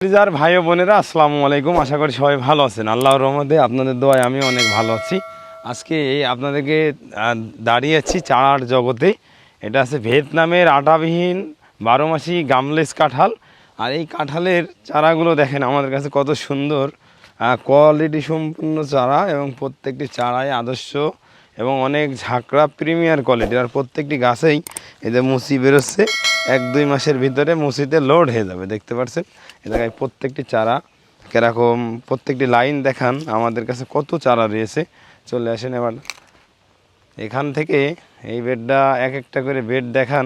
যার ভাই বোনেরা, আসসালামু আলাইকুম। আশা করি সবাই ভালো আছেন। আল্লাহর রহমতে আপনাদের দোয়ায় আমি অনেক ভালো আছি। আজকে এই আপনাদেরকে দাঁড়িয়ে আছি চারার জগতে। এটা আছে ভিয়েতনামের আটাবিহীন বারো মাসি গামলেস কাঁঠাল। আর এই কাঁঠালের চারাগুলো দেখেন, আমাদের কাছে কত সুন্দর কোয়ালিটি সম্পূর্ণ চারা এবং প্রত্যেকটি চারাই আদর্শ এবং অনেক ঝাঁকড়া প্রিমিয়ার কোয়ালিটি আর প্রত্যেকটি গাছেই এদের মুসি বেরোচ্ছে। এক দুই মাসের ভিতরে মুসিতে লোড হয়ে যাবে, দেখতে পাচ্ছেন এ জায়গায় প্রত্যেকটি চারা কীরকম, প্রত্যেকটি লাইন দেখান, আমাদের কাছে কত চারা রয়েছে। চলে আসেন এবার। এখান থেকে এই বেডটা এক একটা করে বেড দেখান,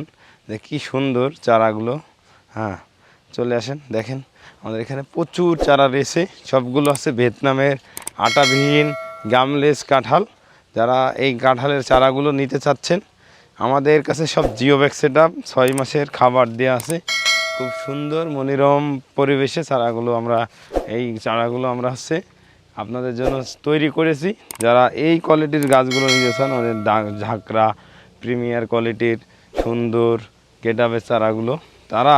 যে কি সুন্দর চারাগুলো। হ্যাঁ চলে আসেন, দেখেন। আমাদের এখানে প্রচুর চারা রয়েছে, সবগুলো আছে ভিয়েতনামের আটাবিহীন গামলেস কাঁঠাল। যারা এই কাঁঠালের চারাগুলো নিতে চাচ্ছেন আমাদের কাছে সব জিও ব্যাগ সেট ছয় মাসের খাবার দেওয়া আছে। খুব সুন্দর, মনোরম পরিবেশে চারাগুলো আমরা, এই চারাগুলো আমরা হচ্ছে আপনাদের জন্য তৈরি করেছি। যারা এই কোয়ালিটির গাছগুলো নিতে চান আমাদের ঝাঁকড়া প্রিমিয়ার কোয়ালিটির সুন্দর গেটাবের চারাগুলো। তারা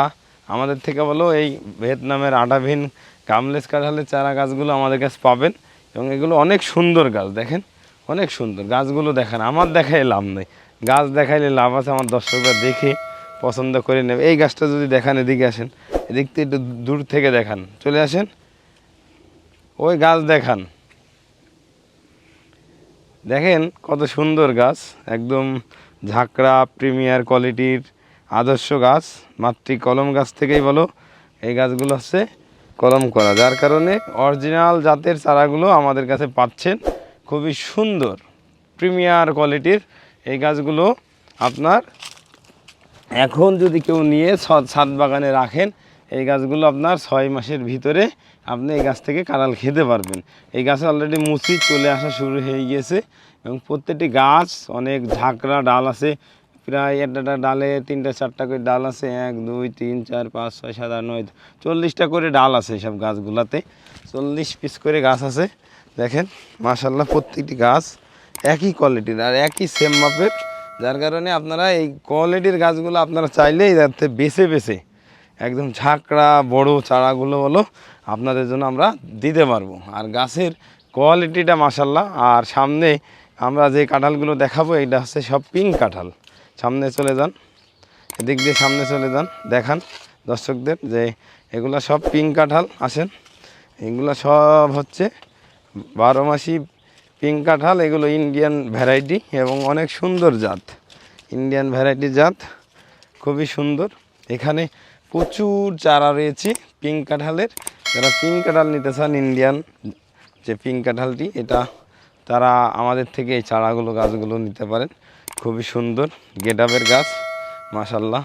আমাদের থেকে বলো, এই ভিয়েতনামের আটাভিন গামলেস কাঁঠালের চারা গাছগুলো আমাদের কাছে পাবেন। এবং এগুলো অনেক সুন্দর গাছ, দেখেন? অনেক সুন্দর। গাছগুলো দেখেন, আমার দেখাই লাভ নেই। গাছ দেখাইলে লাভ আছে আমার দর্শকরা দেখে পছন্দ করে নেবে। এই গাছটা যদি দেখান, এদিকে আসেন। এদিক থেকে একটু দূর থেকে দেখান। চলে আসেন। ওই গাছ দেখান। দেখেন কত সুন্দর গাছ। একদম ঝাঁকড়া, প্রিমিয়ার কোয়ালিটির আদর্শ গাছ। মাতৃ কলম গাছ থেকেই বলো, এই গাছগুলো হচ্ছে কলম করা। যার কারণে অরিজিনাল জাতের চারাগুলো আমাদের কাছে পাচ্ছেন। খুবই সুন্দর, প্রিমিয়ার কোয়ালিটির এই গাছগুলো আপনার এখন যদি কেউ নিয়ে ছাদ বাগানে রাখেন, এই গাছগুলো আপনার ছয় মাসের ভিতরে আপনি এই গাছ থেকে কাঁড়াল খেতে পারবেন। এই গাছে অলরেডি মুচি চলে আসা শুরু হয়ে গিয়েছে এবং প্রত্যেকটি গাছ অনেক ঝাঁকড়া ডাল আছে। প্রায় একটা একটা ডালে তিনটা, চারটা করে ডাল আছে। এক, দুই, তিন, চার, পাঁচ, ছয়, সাত, আট, নয়, চল্লিশটা করে ডাল আছে সব গাছগুলাতে। চল্লিশ পিস করে গাছ আছে। দেখেন মাশাল্লাহ প্রত্যেকটি গাছ একই কোয়ালিটির আর একই সেম মাপের। যার কারণে আপনারা এই কোয়ালিটির গাছগুলো আপনারা চাইলেই যাতে বেছে বেছে একদম ঝাঁকড়া, বড় চারাগুলো হলো আপনাদের জন্য আমরা দিতে পারব। আর গাছের কোয়ালিটিটা মাসাল্লাহ আর সামনে আমরা যে কাঁঠালগুলো দেখাবো এটা হচ্ছে সব পিঙ্ক কাঁঠাল। সামনে চলে যান। এদিক দিয়ে সামনে চলে যান। দেখান দর্শকদের যে এগুলো সব পিঙ্ক কাঁঠাল আসেন। এগুলো সব হচ্ছে বারো মাসি পিঙ্ক কাঁঠাল, এগুলো ইন্ডিয়ান ভ্যারাইটি এবং অনেক সুন্দর জাত। ইন্ডিয়ান ভ্যারাইটি জাত, খুবই সুন্দর। এখানে প্রচুর চারা রয়েছে পিঙ্ক কাঁঠালের। যারা পিঙ্ক কাঁঠাল নিতে চান ইন্ডিয়ান যে পিঙ্ক কাঁঠালটি, এটা তারা আমাদের থেকে এই চারাগুলো, গাছগুলো নিতে পারেন। খুবই সুন্দর গেটাবের গাছ মাশাল্লাহ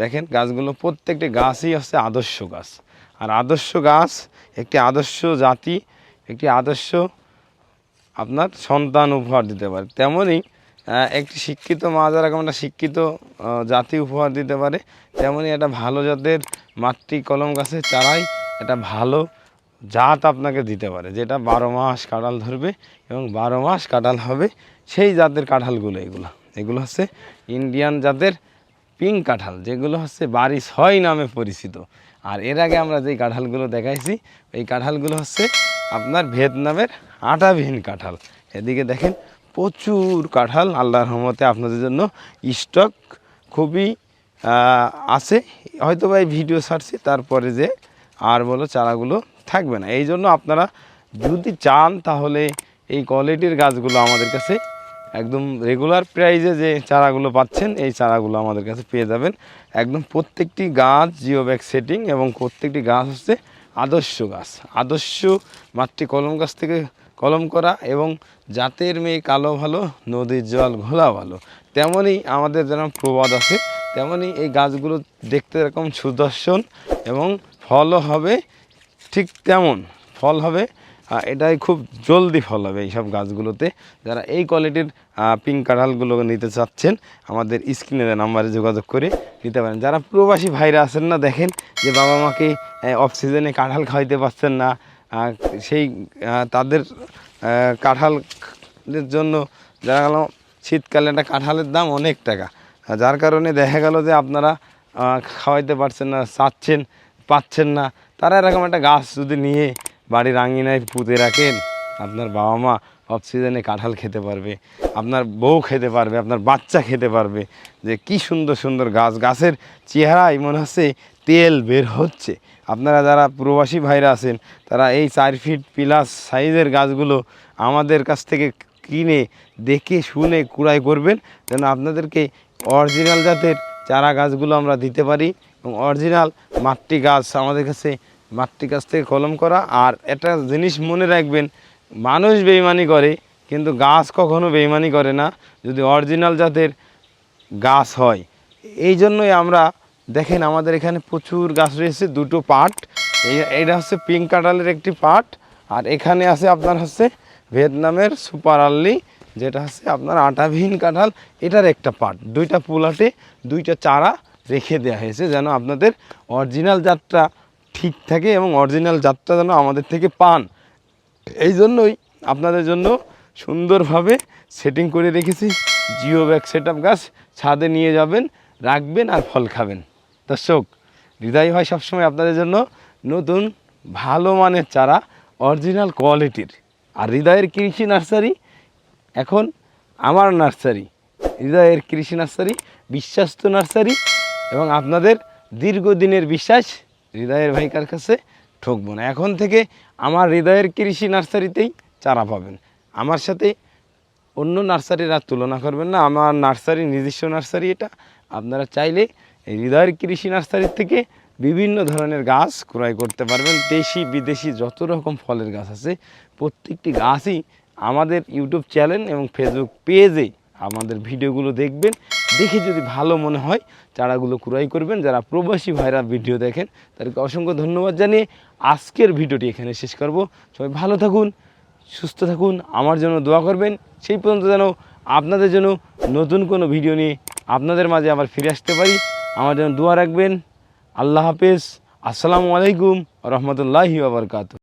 দেখেন, গাছগুলো প্রত্যেকটি গাছই হচ্ছে আদর্শ গাছ। আর আদর্শ গাছ একটি আদর্শ জাতি, একটি আদর্শ আপনার সন্তান উপহার দিতে পারে। তেমনই একটি শিক্ষিত মা যারা একটা শিক্ষিত জাতি উপহার দিতে পারে তেমনই একটা ভালো জাতের মাতৃ কলম গাছের চারাই একটা ভালো জাত আপনাকে দিতে পারে, যেটা বারো মাস কাঁঠাল ধরবে এবং বারো মাস কাঁঠাল হবে সেই জাতের কাঁঠালগুলো এগুলো। এগুলো হচ্ছে ইন্ডিয়ান জাতের পিঙ্ক কাঁঠাল, যেগুলো হচ্ছে বাড়ি ছয় নামে পরিচিত। আর এর আগে আমরা যেই কাঁঠালগুলো দেখাইছি এই কাঁঠালগুলো হচ্ছে আপনার ভিয়েতনামের আটাবিহীন কাঁঠাল। এদিকে দেখেন প্রচুর কাঁঠাল, আল্লাহর রহমতে আপনাদের জন্য স্টক খুবই আছে। হয়তো বা এই ভিডিও ছাড়ছি, তারপরে যে আর বলো চারাগুলো থাকবে না। এই জন্য আপনারা যদি চান, তাহলে এই কোয়ালিটির গাছগুলো আমাদের কাছে একদম রেগুলার প্রাইজে যে চারাগুলো পাচ্ছেন, এই চারাগুলো আমাদের কাছে পেয়ে যাবেন। একদম প্রত্যেকটি গাছ জিও ব্যাগ সেটিং এবং প্রত্যেকটি গাছ হচ্ছে আদর্শ গাছ। আদর্শ মাতৃ কলম গাছ থেকে কলম করা এবং জাতের মেয়ে কালো ভালো, নদীর জল ঘোলা ভালো। তেমনই আমাদের যেরকম প্রবাদ আছে, তেমনই এই গাছগুলো দেখতে এরকম সুদর্শন এবং ফলও হবে ঠিক তেমন। ফল হবে এটাই খুব জলদি ফল হবে এইসব গাছগুলোতে। যারা এই কোয়ালিটির পিঙ্ক কাঁঠালগুলো নিতে চাচ্ছেন, আমাদের স্ক্রিনে নাম্বারে যোগাযোগ করে নিতে পারেন। যারা প্রবাসী ভাইরা আছেন না, দেখেন যে বাবা মাকে অফ সিজনে কাঁঠাল খাওয়াইতে পারছেন না সেই তাদের কাঁঠালের জন্য দেখা গেল শীতকালে একটা কাঁঠালের দাম অনেক টাকা। যার কারণে দেখা গেল যে আপনারা খাওয়াইতে পারছেন না, চাচ্ছেন, পাচ্ছেন না, তারা এরকম একটা গাছ যদি নিয়ে বাড়ির আঙিনায় পুঁতে রাখেন, আপনার বাবা মা অফ সিজনে কাঁঠাল খেতে পারবে, আপনার বউ খেতে পারবে, আপনার বাচ্চা খেতে পারবে। যে কি সুন্দর সুন্দর গাছ, গাছের চেহারাই মনে হচ্ছে তেল বের হচ্ছে। আপনারা যারা প্রবাসী ভাইরা আছেন, তারা এই চার ফিট প্লাস সাইজের গাছগুলো আমাদের কাছ থেকে কিনে, দেখে, শুনে, কুড়াই করবেন, যেন আপনাদেরকে অরিজিনাল জাতের চারা গাছগুলো আমরা দিতে পারি। এবং অরিজিনাল মাতৃ গাছ আমাদের কাছে মাতৃ গাছ থেকে কলম করা। আর একটা জিনিস মনে রাখবেন, মানুষ বেইমানি করে, কিন্তু গাছ কখনো বেইমানি করে না, যদি অরিজিনাল জাতের গাছ হয়। এই জন্যই আমরা, দেখেন আমাদের এখানে প্রচুর গাছ রয়েছে, দুটো পার্ট এই এটা হচ্ছে পিঙ্ক কাঁঠালের একটি পার্ট আর এখানে আছে আপনার হচ্ছে ভিয়েতনামের সুপার আল্লি, যেটা হচ্ছে আপনার আটাভিন কাঁঠাল। এটার একটা পার্ট দুইটা পুলাটে, দুইটা চারা রেখে দেওয়া হয়েছে, যেন আপনাদের অরিজিনাল জাতটা ঠিক থাকে এবং অরিজিনাল জাতটা যেন আমাদের থেকে পান। এই জন্যই আপনাদের জন্য সুন্দরভাবে সেটিং করে রেখেছি। জিও ব্যাগ সেট গাছ ছাদে নিয়ে যাবেন, রাখবেন আর ফল খাবেন। দর্শক, হৃদয় হয় সবসময় আপনাদের জন্য নতুন, ভালো মানের চারা, অরিজিনাল কোয়ালিটির আর হৃদয়ের কৃষি নার্সারি, এখন আমার নার্সারি। হৃদয়ের কৃষি নার্সারি, বিশ্বাস্ত নার্সারি এবং আপনাদের দীর্ঘদিনের বিশ্বাস হৃদয়ের ভাইকার কাছে ঠকবো না। এখন থেকে আমার হৃদয়ের কৃষি নার্সারিতেই চারা পাবেন। আমার সাথে অন্য নার্সারির আর তুলনা করবেন না। আমার নার্সারি নিজস্ব নার্সারি এটা। আপনারা চাইলে এই হৃদয়ের কৃষি নার্সারির থেকে বিভিন্ন ধরনের গাছ ক্রয় করতে পারবেন। দেশি, বিদেশি যত রকম ফলের গাছ আছে, প্রত্যেকটি গাছই আমাদের ইউটিউব চ্যানেল এবং ফেসবুক পেজে আমাদের ভিডিওগুলো দেখবেন। দেখে যদি ভালো মনে হয়, চারাগুলো ক্রয় করবেন। যারা প্রবাসী ভাইরা ভিডিও দেখেন, তাদেরকে অসংখ্য ধন্যবাদ জানিয়ে আজকের ভিডিওটি এখানে শেষ করব। সবাই ভালো থাকুন, সুস্থ থাকুন, আমার জন্য দোয়া করবেন। সেই পর্যন্ত যেন আপনাদের জন্য নতুন কোনো ভিডিও নিয়ে আপনাদের মাঝে আবার ফিরে আসতে পারি। আমার জন্য দোয়া রাখবেন। আল্লাহ হাফেজ। আসসালামু আলাইকুম রহমতুল্লাহি আবরকাত